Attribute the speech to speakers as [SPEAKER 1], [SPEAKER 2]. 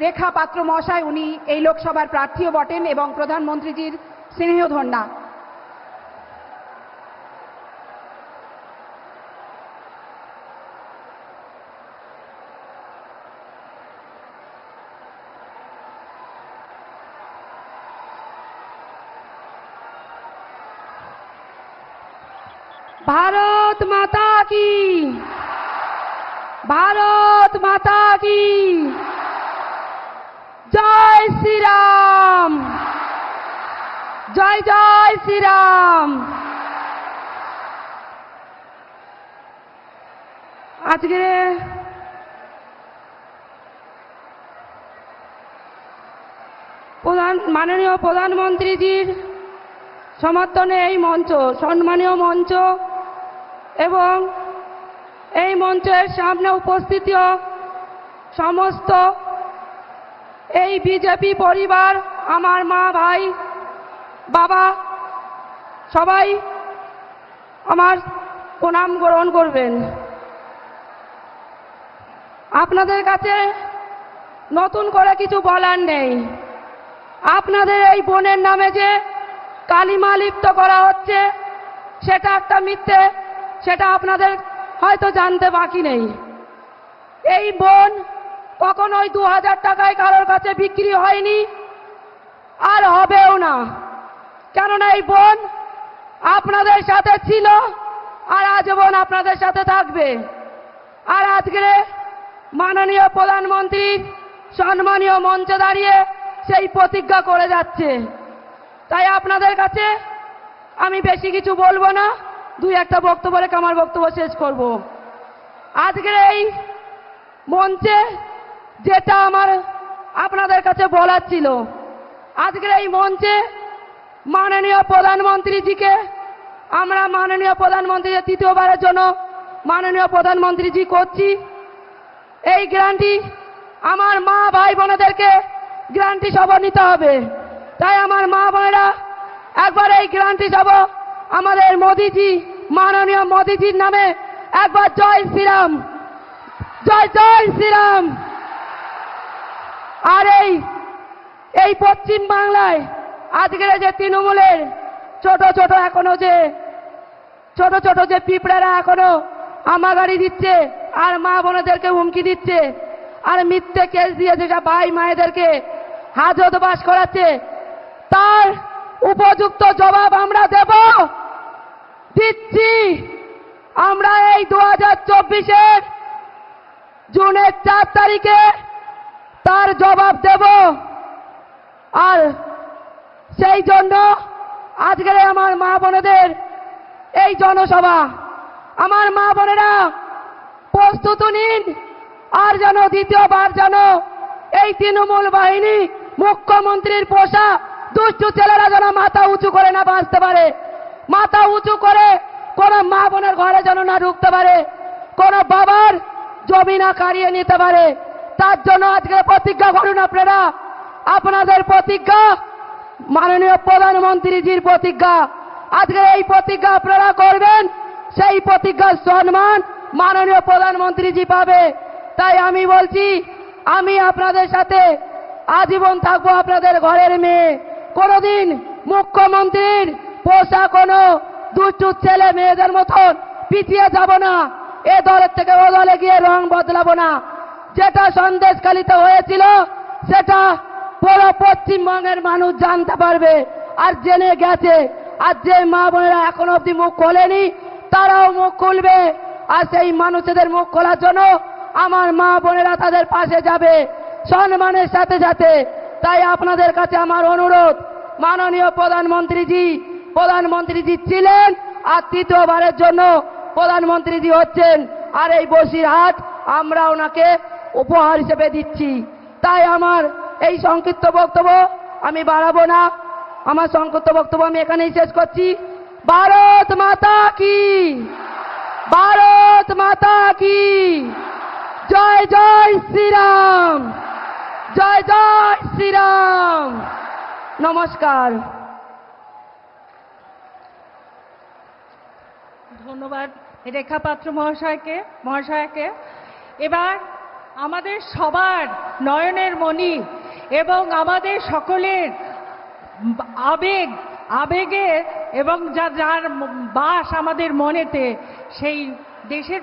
[SPEAKER 1] রেখা পাত্র মহাশয় উনি এই লোকসভার প্রার্থীও বটেন এবং প্রধানমন্ত্রীজির স্নেহধন্যা ভারত মাতা কি? ভারত মাতা কি? জয় শ্রীরাম। জয় জয় শ্রীরাম। আজকে প্রধান, মাননীয় প্রধানমন্ত্রীজির সমর্থনে এই মঞ্চ, সম্মানীয় মঞ্চ এবং এই মঞ্চের সামনে উপস্থিত সমস্ত এই বিজেপি পরিবার, আমার মা, ভাই, বাবা, সবাই আমার প্রণাম গ্রহণ করবেন। আপনাদের কাছে নতুন করে কিছু বলার নেই। আপনাদের এই বোনের নামে যে কালিমা লিপ্ত করা হচ্ছে, সেটা একটা মিথ্যে, সেটা আপনাদের হয়তো জানতে বাকি নেই। এই বোন কখনোই দু হাজার টাকায় কারোর কাছে বিক্রি হয়নি, আর হবেও না। কেননা এই বোন আপনাদের সাথে ছিল, আর আজ বোন আপনাদের সাথে থাকবে। আর আজকে মাননীয় প্রধানমন্ত্রী সম্মানীয় মঞ্চে দাঁড়িয়ে সেই প্রতিজ্ঞা করে যাচ্ছে। তাই আপনাদের কাছে আমি বেশি কিছু বলব না, দুই একটা বক্তব্য রেখে আমার বক্তব্য শেষ করব। আজকের এই মঞ্চে যেটা আমার আপনাদের কাছে বলার ছিল। আজকের এই মঞ্চে মাননীয় প্রধানমন্ত্রীজিকে, আমরা মাননীয় প্রধানমন্ত্রী তৃতীয়বারের জন্য মাননীয় প্রধানমন্ত্রীজি করছি। এই গ্রান্টি আমার মা ভাই বোনেদেরকে গ্রান্টি সব নিতে হবে। তাই আমার মা বোনেরা, একবার এই গ্রান্টি সব আমাদের মোদিজি, মাননীয় মোদিজির নামে একবার জয় শ্রীরাম। জয় জয় শ্রীরাম। আর এই এই পশ্চিম বাংলায় আজকের যে তৃণমূলের ছোট ছোট এখনও যে, ছোট ছোট যে পিঁপড়ারা এখনও আমাগাড়ি দিচ্ছে আর মা বোনেদেরকে হুমকি দিচ্ছে আর মিথ্যে কেস দিয়ে যেটা ভাই মায়েদেরকে হাজত বাস করাচ্ছে, তার উপযুক্ত জবাব আমরা দেব, দিচ্ছি। আমরা এই দু হাজার চব্বিশের জুনের চার তারিখে তার জবাব দেব। আর সেই জন্য আজকের আমার মা বোনেদের এই জনসভা, আমার মা বোনেরা প্রস্তুত নিন, আর যেন দ্বিতীয়বার যেন এই তৃণমূল বাহিনী মুখ্যমন্ত্রীর পোষা দুষ্টু ছেলেরা যেন মাথা উঁচু করে না বাঁচতে পারে, মাথা উঁচু করে কোন মা বোনের ঘরে যেন না ঢুকতে পারে, কোন বাবার জমি না কারিয়ে নিতে পারে। তার জন্য আজকে প্রতিজ্ঞা করুন আপনারা। আপনাদের প্রতিজ্ঞা, মাননীয় প্রধানমন্ত্রীজির প্রতিজ্ঞা। আজকে এই প্রতিজ্ঞা আপনারা করবেন, সেই প্রতিজ্ঞার সম্মান মাননীয় প্রধানমন্ত্রীজি পাবে। তাই আমি বলছি, আমি আপনাদের সাথে আজীবন থাকব আপনাদের ঘরের মেয়ে। কোনোদিন মুখ্যমন্ত্রীর পোষা কোনো দুষ্টু ছেলে মেয়েদের মতন পিছিয়ে যাব না। এ দলের থেকে ও দলে গিয়ে রং বদলাবো না। যেটা সন্দেশকালিতে হয়েছিল, সেটা পুরো পশ্চিমবঙ্গের মানুষ জানতে পারবে আর জেনে গেছে। আর যে মা বোনেরা এখন অব্দি মুখ খোলেনি, তারাও মুখ খুলবে। আর সেই মানুষদের মুখ খোলার জন্য আমার মা বোনেরা তাদের পাশে যাবে সম্মানের সাথে সাথে। তাই আপনাদের কাছে আমার অনুরোধ, মাননীয় প্রধানমন্ত্রীজি প্রধানমন্ত্রীজি ছিলেন আর তৃতীয়বারের জন্য প্রধানমন্ত্রীজি হচ্ছেন। আর এই বসিরহাট, আমরা ওনাকে উপহার হিসেবে দিচ্ছি। তাই আমার এই সংক্ষিপ্ত বক্তব্য আমি বাড়াবো না। আমার সংক্ষিপ্ত বক্তব্য আমি এখানেই শেষ করছি। ভারত মাতা কি? ভারত মাতা কি? জয় জয় শ্রীরাম। জয় জয় শ্রীরাম। নমস্কার।
[SPEAKER 2] ধন্যবাদ রেখা পাত্র মহাশয়কে, মহাশয়াকে। এবার আমাদের সবার নয়নের মণি এবং আমাদের সকলের আবেগ, আবেগের এবং যা, যার বাস আমাদের মনেতে, সেই দেশের